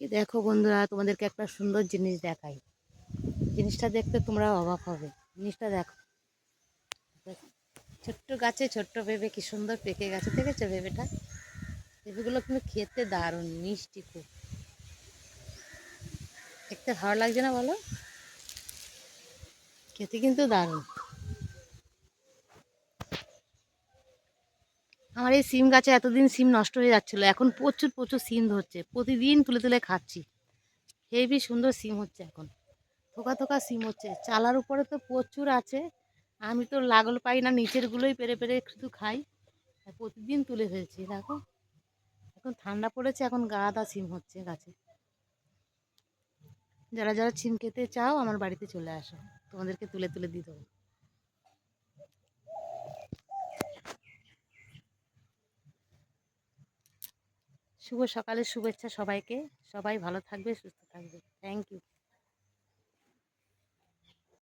এই দেখো বন্ধুরা, তোমাদেরকে একটা সুন্দর জিনিস দেখাই। জিনিসটা দেখতে তোমরা অবাক হবে। জিনিসটা দেখো। ছোট্ট গাছে ছোট্ট পেঁপে কি সুন্দর পেকে গেছে, দেখেছ পেঁপেটা পেঁপেগুলো কিন্তু খেতে দারুণ, মিষ্টি খুব। দেখতে ভালো লাগছে না বলো? খেতে কিন্তু দারুণ। আমার এই সিম গাছে এতদিন সিম নষ্ট হয়ে যাচ্ছিল, এখন প্রচুর প্রচুর সিম ধরছে, প্রতিদিন তুলে তুলে খাচ্ছি। হেবি সুন্দর সিম হচ্ছে এখন, থোকা থোকা সিম হচ্ছে। চালার উপরে তো প্রচুর আছে, আমি তো লাগল পাই না নিচেরগুলোই পেরে পেরে শুধু খাই। প্রতিদিন তুলে ফেলছি, দেখো। এখন ঠান্ডা পড়েছে, এখন গাদা সিম হচ্ছে গাছে। যারা যারা সিম খেতে চাও, আমার বাড়িতে চলে আসো, তোমাদেরকে তুলে তুলে দিয়ে দেবো। শুভ সকালের শুভেচ্ছা সবাইকে। সবাই ভালো থাকবে সুস্থ থাকবে। Thank you